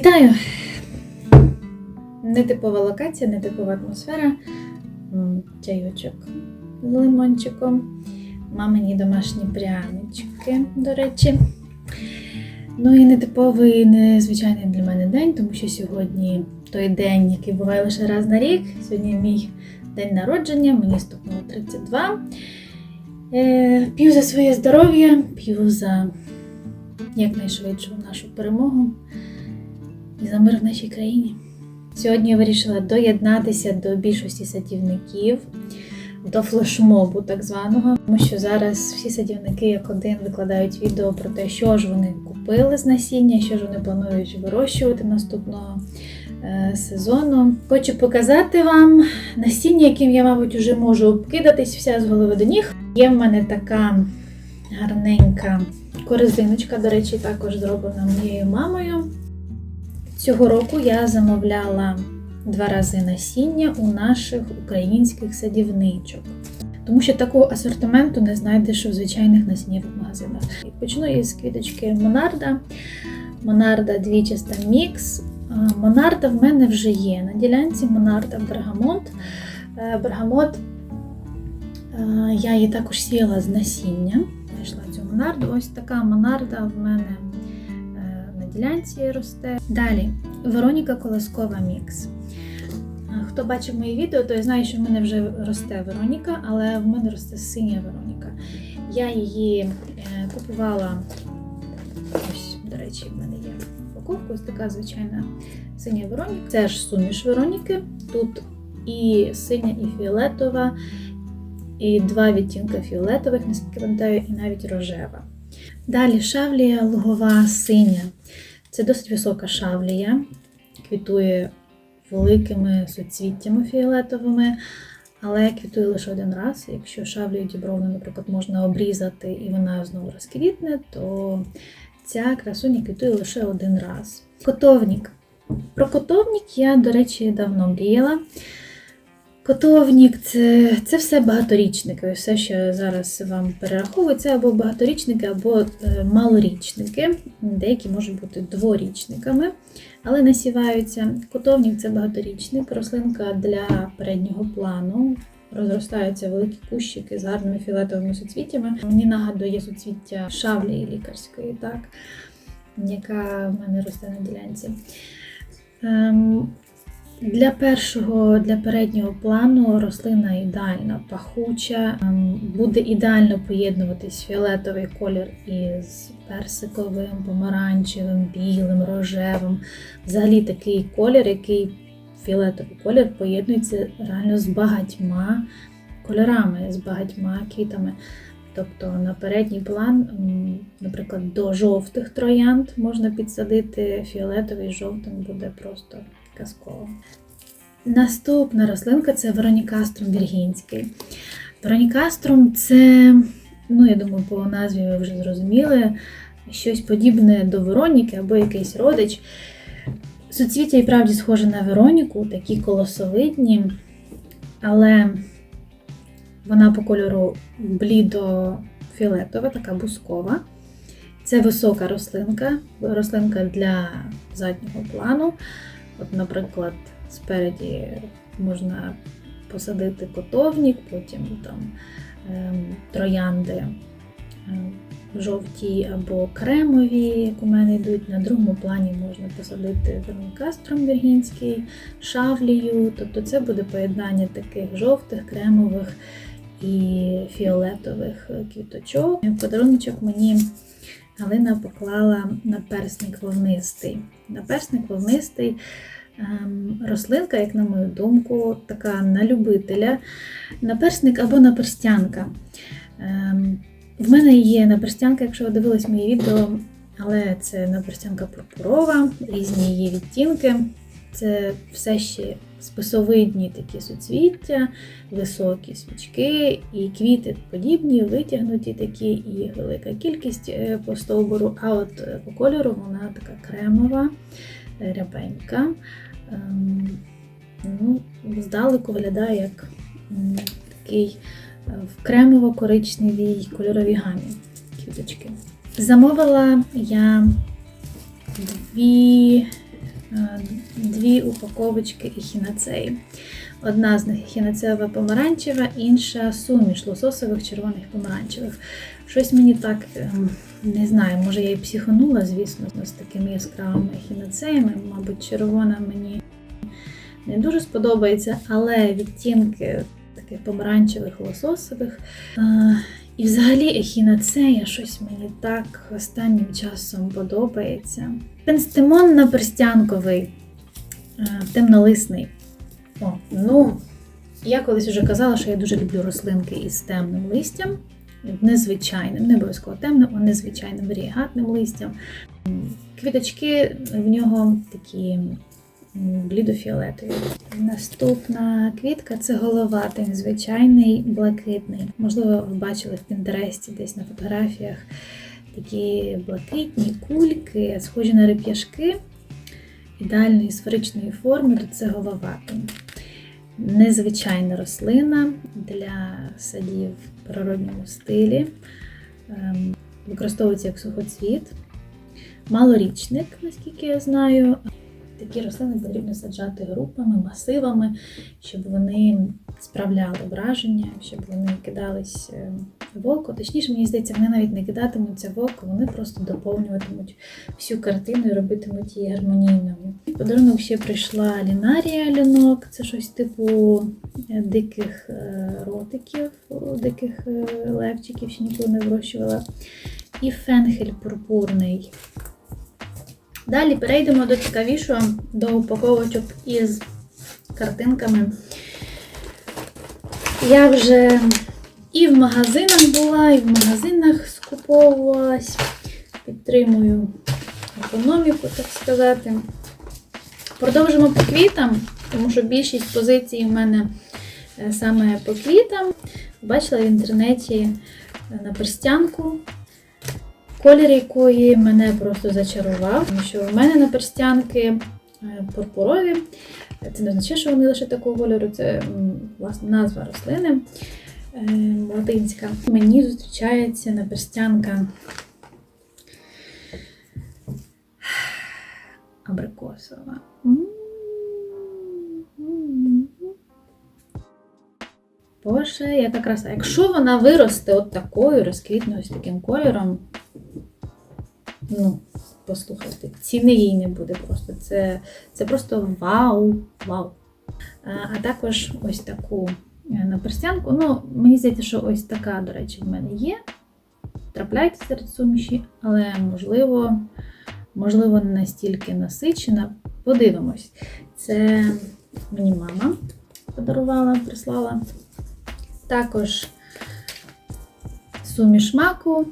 Вітаю! Нетипова локація, нетипова атмосфера. Чайочок з лимончиком. Мамині домашні прянички, до речі. Ну і нетиповий, незвичайний для мене день, тому що сьогодні той день, який буває лише раз на рік. Сьогодні мій день народження, мені стукнуло 32. Е, П'ю за своє здоров'я, п'ю за якнайшвидшу нашу перемогу і за мир в нашій країні. Сьогодні я вирішила доєднатися до більшості садівників, до флешмобу так званого, тому що зараз всі садівники як один викладають відео про те, що ж вони купили з насіння, що ж вони планують вирощувати наступного е, сезону. Хочу показати вам насіння, яким я, мабуть, вже можу обкидатись вся з голови до ніг. Є в мене така гарненька корзиночка, до речі, також зроблена моєю мамою. Цього року я замовляла два рази насіння у наших українських садівничок. Тому що такого асортименту не знайдеш у звичайних насіннєвих магазинах. Почну із квіточки Монарда. Монарда двічаста мікс. Монарда в мене вже є. На ділянці Монарда Бергамот. Е, Бергамот е, я її також сіяла з насіння. Знайшла цю монарду. Ось така монарда в мене ділянці росте. Далі Вероніка Колоскова мікс. Хто бачив мої відео, той знає, що в мене вже росте Вероніка, але в мене росте синя Вероніка. Я її е, купувала. Ось, до речі, в мене є упаковка, ось така звичайна синя Вероніка. Це ж суміш Вероніки. Тут і синя, і фіолетова, і два відтінки фіолетових, наскільки пам'ятаю, і навіть рожева. Далі шавлія лугова синя. Це досить висока шавлія, квітує великими суцвіттями фіолетовими, але квітує лише один раз. Якщо шавлію дібровну, наприклад, можна обрізати і вона знову розквітне, то ця красуня квітує лише один раз. Котовник. Про котовник я, до речі, давно мріяла. Котовник це, це все багаторічники. Все, що зараз вам перераховую, це або багаторічники, або е, малорічники. Деякі можуть бути дворічниками, але насіваються. Котовник це багаторічник, рослинка для переднього плану. Розростаються великі кущики з гарними фіолетовими суцвіттями. Мені нагадує суцвіття шавлі лікарської, так, яка в мене росте на ділянці. Для першого, для переднього плану рослина ідеальна, пахуча, ем, буде ідеально поєднуватись фіолетовий колір із персиковим, помаранчевим, білим, рожевим. Взагалі такий колір, який фіолетовий колір поєднується реально з багатьма кольорами, з багатьма квітами. Тобто на передній план, наприклад, до жовтих троянд можна підсадити фіолетовий жовтим буде просто казково. Наступна рослинка це Веронікаструм віргінський. Веронікаструм це, ну я думаю, по назві ви вже зрозуміли, щось подібне до Вероніки або якийсь родич. Суцвіття і правді схоже на Вероніку, такі колосовидні, але вона по кольору блідо-фіолетова, така бускова. Це висока рослинка, рослинка для заднього плану. От, наприклад, спереді можна посадити котовник, потім там ем, троянди ем, жовті або кремові, як у мене йдуть. На другому плані можна посадити вермікастром віргінський, шавлію. Тобто це буде поєднання таких жовтих, кремових і фіолетових квіточок. Подаруночок мені Галина поклала наперсник вовнистий. Наперсник вовнистий ем, рослинка, як на мою думку, така на любителя. Наперсник або наперстянка. Ем, в мене є наперстянка, якщо ви дивились мої відео, але це наперстянка пурпурова, різні її відтінки. Це все ще списовидні такі суцвіття, високі свічки, і квіти подібні, витягнуті такі, і велика кількість е, по стовбуру. А от е, по кольору вона така кремова, е, рябенька. Ем, Ну, здалеку виглядає як такий в кремово-коричневій кольоровій гамі квіточки. Замовила я дві дві упаковочки ехінацеї. Одна з них ехінацеєва помаранчева, інша суміш лососових червоних помаранчевих. Щось мені так ем, не знаю, може я і психонула, звісно, з такими яскравими ехінацеями. Мабуть, червона мені не дуже сподобається, але відтінки таких помаранчевих лососових. е, І взагалі ехінацея щось мені так останнім часом подобається. Пенстемон наперстянковий, е, темнолисний. О, ну, я колись вже казала, що я дуже люблю рослинки із темним листям, незвичайним, не обов'язково темним, а незвичайним варігатним листям. Квіточки в нього такі блідофіолетові. Наступна квітка це головатий, звичайний блакитний. Можливо, ви бачили в Пінтересті десь на фотографіях такі блакитні кульки, схожі на реп'яшки ідеальної сферичної форми, то це головатий. Незвичайна рослина для садів в природньому стилі. Ем, Використовується як сухоцвіт. Малорічник, наскільки я знаю. Такі рослини потрібно саджати групами, масивами, щоб вони справляли враження, щоб вони кидались е, в око. Точніше, мені здається, вони навіть не кидатимуться в око, вони просто доповнюватимуть всю картину і робитимуть її гармонійною. Подарунок ще прийшла лінарія лінок, це щось типу е, диких е, ротиків, диких е, левчиків, ще ніколи не вирощувала. І фенхель пурпурний. Далі перейдемо до цікавішого, до упаковочок із картинками. Я вже і в магазинах була, і в магазинах скуповувалась. Підтримую економіку, так сказати. Продовжимо по квітам, тому що більшість позицій в мене е, саме по квітам. Бачила в інтернеті е, на перстянку колір якої мене просто зачарував, тому що у мене на перстянки е, пурпурові. Це не означає, що вони лише такого кольору, це власне назва рослини латинська. Мені зустрічається наперстянка абрикосова. Боже, яка краса. Якщо вона виросте от такою, розквітне ось таким кольором, ну, послухайте, ціни їй не буде просто. Це, це просто вау, вау. А, а також ось таку е, наперстянку. Ну, мені здається, що ось така, до речі, в мене є. Трапляється серед суміші, але можливо, можливо, не настільки насичена. Подивимось. Це мені мама подарувала, прислала. Також суміш маку.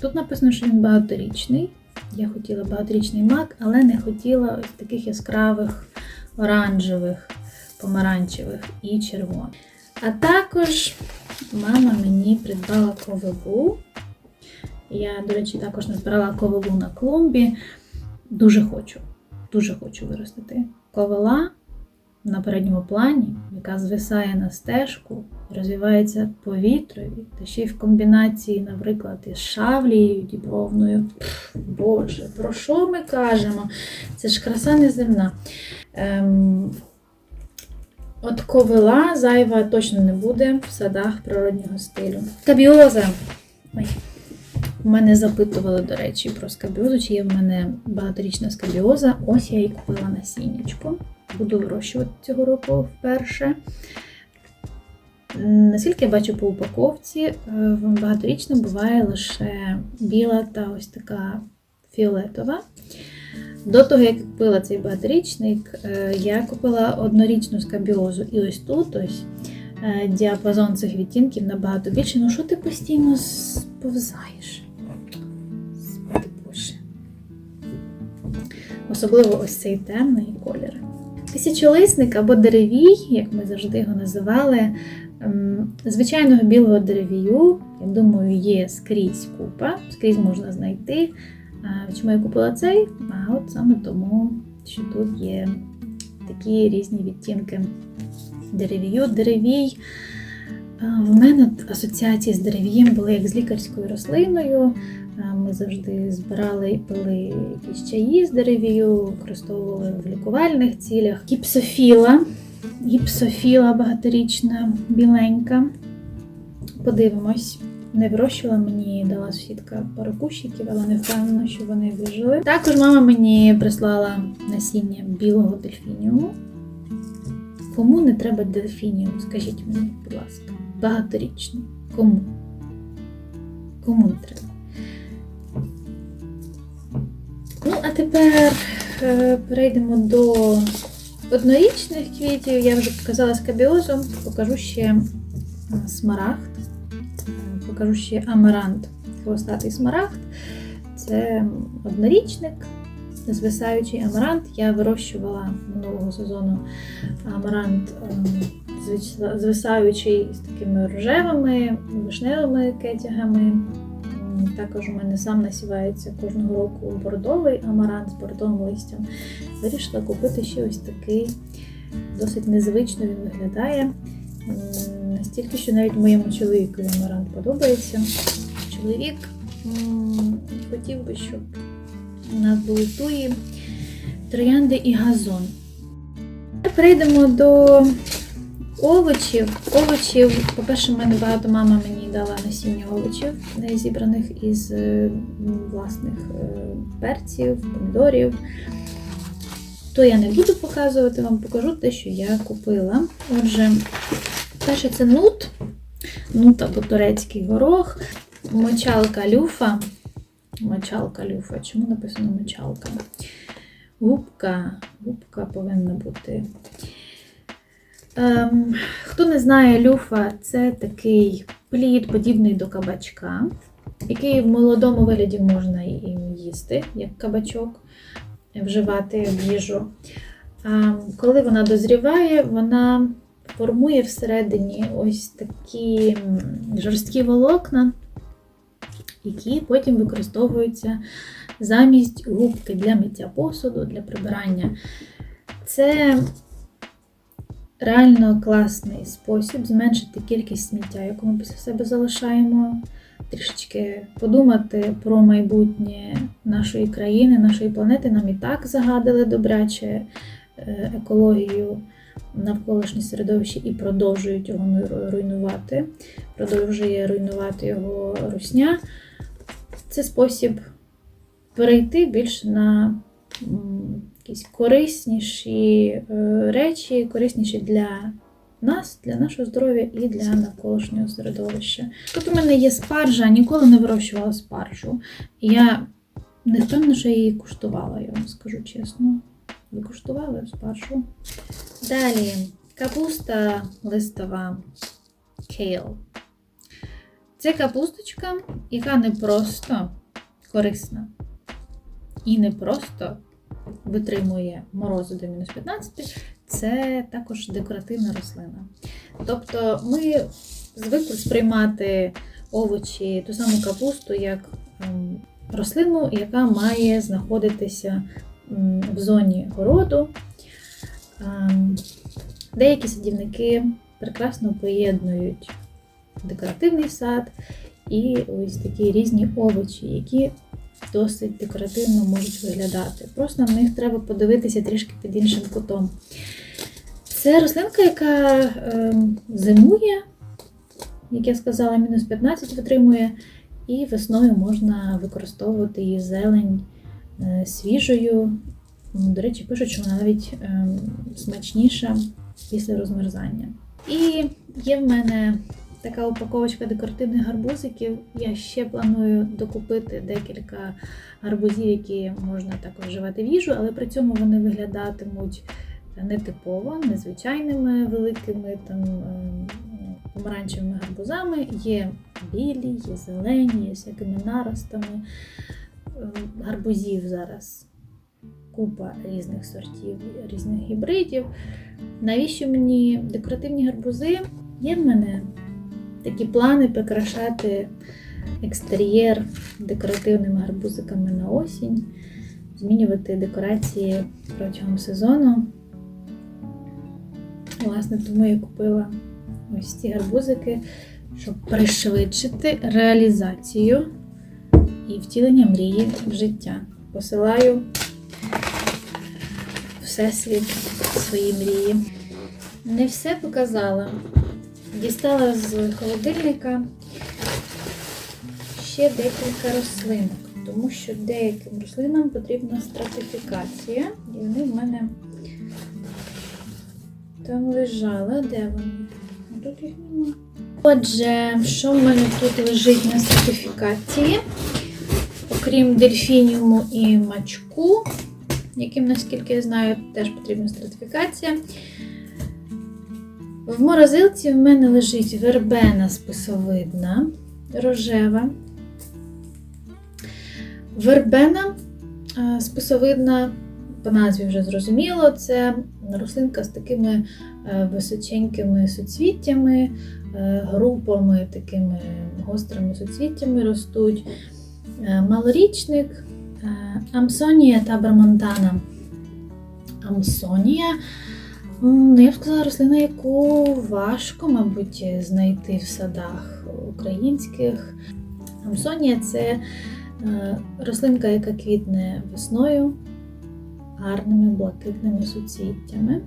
Тут написано, що він багаторічний. Я хотіла багаторічний мак, але не хотіла ось таких яскравих оранжевих, помаранчевих і червоних. А також мама мені придбала ковилу. Я, до речі, також назбирала ковилу на клумбі. Дуже хочу, дуже хочу виростити. Ковила на передньому плані, яка звисає на стежку, розвивається повітрові, та ще й в комбінації, наприклад, із шавлією дібровною. Боже, про що ми кажемо? Це ж краса неземна. Ем, от ковила зайва точно не буде в садах природнього стилю. Скабіоза. Ой. Мене запитували, до речі, про скабіозу, чи є в мене багаторічна скабіоза. Ось я її купила насіннячко. Буду вирощувати цього року вперше. Наскільки я бачу по упаковці, е, багаторічна буває лише біла та ось така фіолетова. До того, як купила цей багаторічник, е, я купила однорічну скабіозу. І ось тут ось е, діапазон цих відтінків набагато більше. Ну що ти постійно сповзаєш? Господи Боже. Особливо ось цей темний колір. Тисячолисник або деревій, як ми завжди його називали, ем, звичайного білого деревію, я думаю, є скрізь купа, скрізь можна знайти. Чому я купила цей? А от саме тому, що тут є такі різні відтінки деревію. Деревій. В мене асоціації з деревієм були як з лікарською рослиною. Ми завжди збирали і пили якісь чаї з деревію, використовували в лікувальних цілях. Гіпсофіла, гіпсофіла багаторічна, біленька. Подивимось. Не вирощувала мені дала сусідка пару кущиків, але не впевнена, що вони вижили. Також мама мені прислала насіння білого дельфініуму. Кому не треба дельфініум? Скажіть мені, будь ласка, багаторічно. Кому? Кому не треба? Ну, а тепер е, перейдемо до однорічних квітів. Я вже показала скабіозу, покажу ще е, смарагд, покажу ще амарант, хвостатий смарагд. Це однорічник, звисаючий амарант. Я вирощувала минулого сезону амарант ем, звисаючий з такими рожевими, вишневими кетягами. Також у мене сам насівається кожного року бордовий амарант з бордовим листям. Вирішила купити ще ось такий, досить незвично він виглядає. Настільки, що навіть моєму чоловіку амарант подобається. Чоловік хотів би, щоб у нас були туї, троянди і газон. Перейдемо до овочів. Овочів, по-перше, мене багато мама мені дала насіння овочів, зібраних із е, власних е, перців, помідорів. То я не буду показувати, вам покажу те, що я купила. Отже, перше це нут, нут або турецький горох, мочалка люфа. Мочалка люфа. Чому написано мочалка? Губка. Губка повинна бути. Ем, хто не знає, люфа це такий плід, подібний до кабачка, який в молодому вигляді можна і їсти, як кабачок, вживати в їжу. А коли вона дозріває, вона формує всередині ось такі жорсткі волокна, які потім використовуються замість губки для миття посуду, для прибирання. Це реально класний спосіб зменшити кількість сміття, яку ми після себе залишаємо. Трішечки подумати про майбутнє нашої країни, нашої планети. Нам і так загадили добряче е, екологію навколишнє середовище і продовжують його ну- руйнувати. Продовжує руйнувати його русня. Це спосіб перейти більш на якісь корисніші е, речі, корисніші для нас, для нашого здоров'я і для навколишнього середовища. Тут у мене є спаржа, ніколи не вирощувала спаржу. Я не впевнена, що я її куштувала, я вам скажу чесно. Ви куштували спаржу? Далі капуста листова кейл. Це капусточка, яка не просто корисна і не просто витримує морози до мінус 15, це також декоративна рослина. Тобто ми звикли сприймати овочі, ту саму капусту, як ем, рослину, яка має знаходитися в зоні городу. Деякі садівники прекрасно поєднують декоративний сад і ось такі різні овочі, які досить декоративно можуть виглядати. Просто на них треба подивитися трішки під іншим кутом. Це рослинка, яка ем, зимує, як я сказала, мінус 15 витримує, і весною можна використовувати її зелень свіжою. До речі, пишуть, що вона навіть ем, смачніша після розмерзання. І є в мене така упаковочка декоративних гарбузиків. Я ще планую докупити декілька гарбузів, які можна також вживати в їжу, але при цьому вони виглядатимуть нетипово, незвичайними великими там ем, помаранчевими гарбузами. Є білі, є зелені, є всякими наростами. Ем, Гарбузів зараз купа різних сортів, різних гібридів. Навіщо мені декоративні гарбузи? Є в мене такі плани прикрашати екстер'єр декоративними гарбузиками на осінь, змінювати декорації протягом сезону. Власне, тому я купила ось ці гарбузики, щоб пришвидшити реалізацію і втілення мрії в життя. Посилаю всесвіт свої мрії. Не все показала. Дістала з холодильника ще декілька рослинок, тому що деяким рослинам потрібна стратифікація, і вони в мене там лежали. Де вони? Тут їх немає. Отже, що в мене тут лежить на стратифікації? Окрім дельфініуму і мачку, яким, наскільки я знаю, теж потрібна стратифікація. В морозилці в мене лежить вербена списовидна, рожева. Вербена е, списовидна, по назві вже зрозуміло, це рослинка з такими е, височенькими суцвіттями, е, групами, такими гострими суцвіттями ростуть. Е, Малорічник, е, Амсонія та Брамонтана. Амсонія Ну, я б сказала, рослина, яку важко, мабуть, знайти в садах українських. Амсонія це е, рослинка, яка квітне весною гарними блакитними суцвіттями.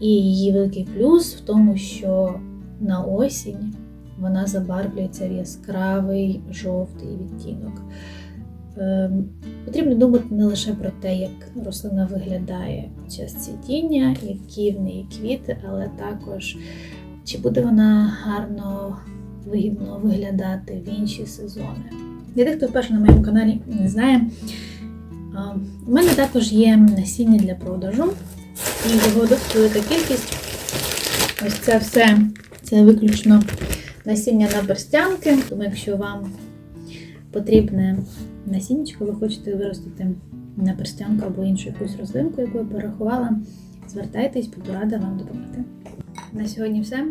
І її великий плюс в тому, що на осінь вона забарвлюється в яскравий жовтий відтінок. Ем, Потрібно думати не лише про те, як рослина виглядає під час цвітіння, які в неї квіти, але також чи буде вона гарно вигідно виглядати в інші сезони. Для тих, хто вперше на моєму каналі не знає, у мене також є насіння для продажу, і його досить велика кількість. Ось це все це виключно насіння на берстянки. Тому якщо вам потрібне насіннячко, ви хочете виростити на перстянку або іншу якусь рослинку, яку я порахувала, звертайтесь, буду рада вам допомогти. На сьогодні все.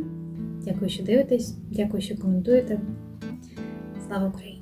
Дякую, що дивитесь, дякую, що коментуєте. Слава Україні!